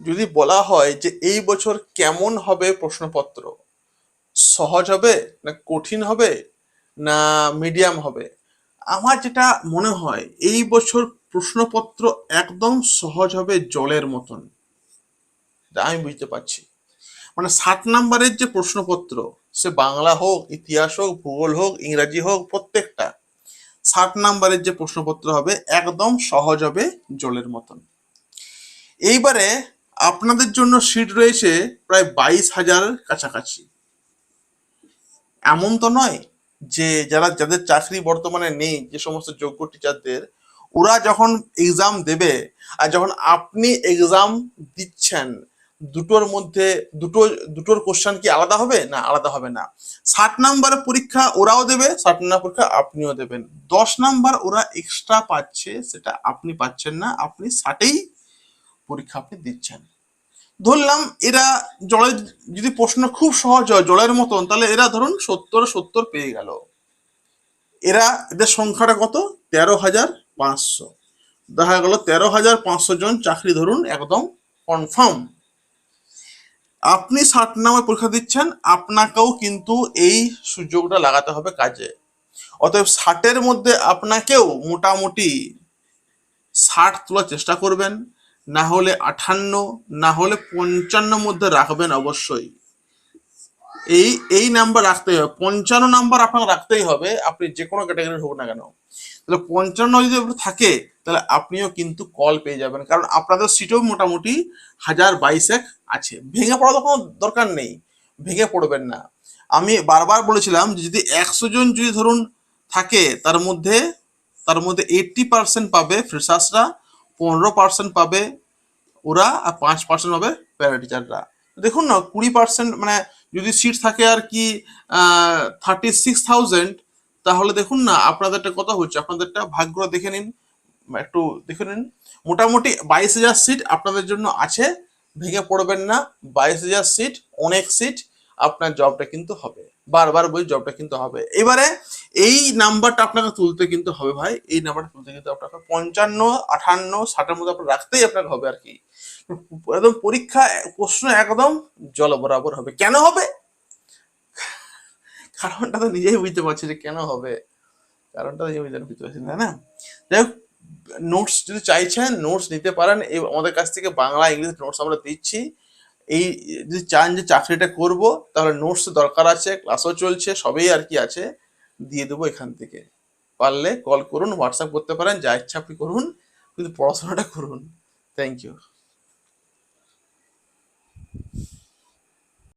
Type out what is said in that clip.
যদি বলা হয় যে এই বছর কেমন হবে প্রশ্নপত্র? সহজ হবে না কঠিন হবে না মিডিয়াম হবে? আমার যেটা মনে হয়, এই বছর প্রশ্নপত্র একদম সহজ হবে জলের মতন। আমি বুঝতে পারছি। মানে ষাট নাম্বারের যে প্রশ্নপত্র, সে বাংলা হোক, ইতিহাস হোক, ভূগোল হোক, ইংরাজি হোক, প্রত্যেকটা ষাট নাম্বারের যে প্রশ্নপত্র হবে একদম সহজ হবে জলের মতন। এইবারে আপনাদের জন্য সিট রয়েছে প্রায় বাইশ হাজার কাছাকাছি। এমন তো নয় যে যারা, যাদের চাকরি বর্তমানে নেই, যে সমস্ত যোগ্য টিচারদের ওরা যখন এক্সাম দেবে আর যখন আপনি এক্সাম দিচ্ছেন, দুটোর মধ্যে, দুটো, দুটোর কোশ্চেন কি আলাদা হবে? না, আলাদা হবে না। ষাট নাম্বারের পরীক্ষা ওরাও দেবে, ষাট নাম্বার পরীক্ষা আপনিও দেবেন। দশ নাম্বার ওরা এক্সট্রা পাচ্ছে, সেটা আপনি পাচ্ছেন না, আপনি ষাটেই পরীক্ষা আপনি দিচ্ছেন। ধরলাম এরা জলের, যদি প্রশ্ন খুব সহজ হয় জলের মতন, তাহলে এরা ধরুন সত্তর সত্তর পেয়ে গেল। এরা এদের সংখ্যাটা কত? তেরো হাজার পাঁচশো। দেখা গেল তেরো হাজার পাঁচশো জন চাকরি ধরুন একদম কনফার্ম আপনি ষাট নামে পরীক্ষা দিচ্ছেন, আপনাকেও কিন্তু এই সুযোগটা লাগাতে হবে কাজে। অতএব ষাটের মধ্যে আপনাকেও মোটামুটি ষাট তোলার চেষ্টা করবেন। না হলে আঠান্ন, না হলে পঞ্চান্ন মধ্যে রাখবেন অবশ্যই। এই এই নাম্বার রাখতেই হবে। পঞ্চান্ন নাম্বার আপনাকে রাখতেই হবে। আপনি যে কোনো ক্যাটাগরির হোক না কেন। তাহলে পঞ্চান্ন যদি থাকে, তাহলে আপনিও কিন্তু কল পেয়ে যাবেন। কারণ আপনাদের সিটও মোটামুটি হাজার বাইশেক আছে। ভেঙে পড়ার তো কোনো দরকার নেই। ভেঙে পড়বেন না। আমি বারবার বলেছিলাম যে যদি একশো জন যদি ধরুন থাকে, তার মধ্যে তার মধ্যে এইট্টি পার্সেন্ট পাবে ফ্রেশার্সরা পনেরো পার্সেন্ট পাবে ওরা আর পাঁচ পার্সেন্ট পাবে প্যারা টিচাররা দেখুন না, কুড়ি পার্সেন্ট মানে যদি সিট থাকে আর কি থার্টি সিক্স থাউজেন্ড তাহলে দেখুন না, আপনাদেরটা কত হচ্ছে? আপনাদেরটা ভাগ্য দেখে নিন, একটু দেখে নিন। মোটামুটি বাইশ হাজার সিট আপনাদের জন্য আছে, ভেঙে পড়বেন না। বাইশ হাজার সিট অনেক সিট আপনার জবটা কিন্তু হবে। বারবার বই জবটা কিন্তু হবে। এবারে এই নাম্বারটা আপনাকে তুলতে কিন্তু হবে ভাই। এই নাম্বারটা তুলতে কিন্তু আপনাকে পঞ্চান্ন, আঠান্ন, ষাটের মধ্যে আপনার রাখতেই আপনাকে হবে আর কি। একদম পরীক্ষা, প্রশ্ন একদম জল বরাবর হবে। কেন হবে? কারণটা তো নিজেই বুঝতে পারছি যে কেন হবে। কারণটা নিজে বুঝতে পারছি না না? যাই হোক নোটস যদি চাইছেন নোটস নিতে পারেন। আমাদের কাছ থেকে বাংলা, ইংলিশ নোটস আমরা দিচ্ছি। এই যদি চান যে চাকরিটা করব, তাহলে নোটস দরকার আছে ক্লাসও চলছে, সবই আর কি আছে, দিয়ে দেবো এখান থেকে। পারলে কল করুন হোয়াটসঅ্যাপ করতে পারেন, যা ইচ্ছা আপনি করুন, কিন্তু পড়াশোনাটা করুন। Thank you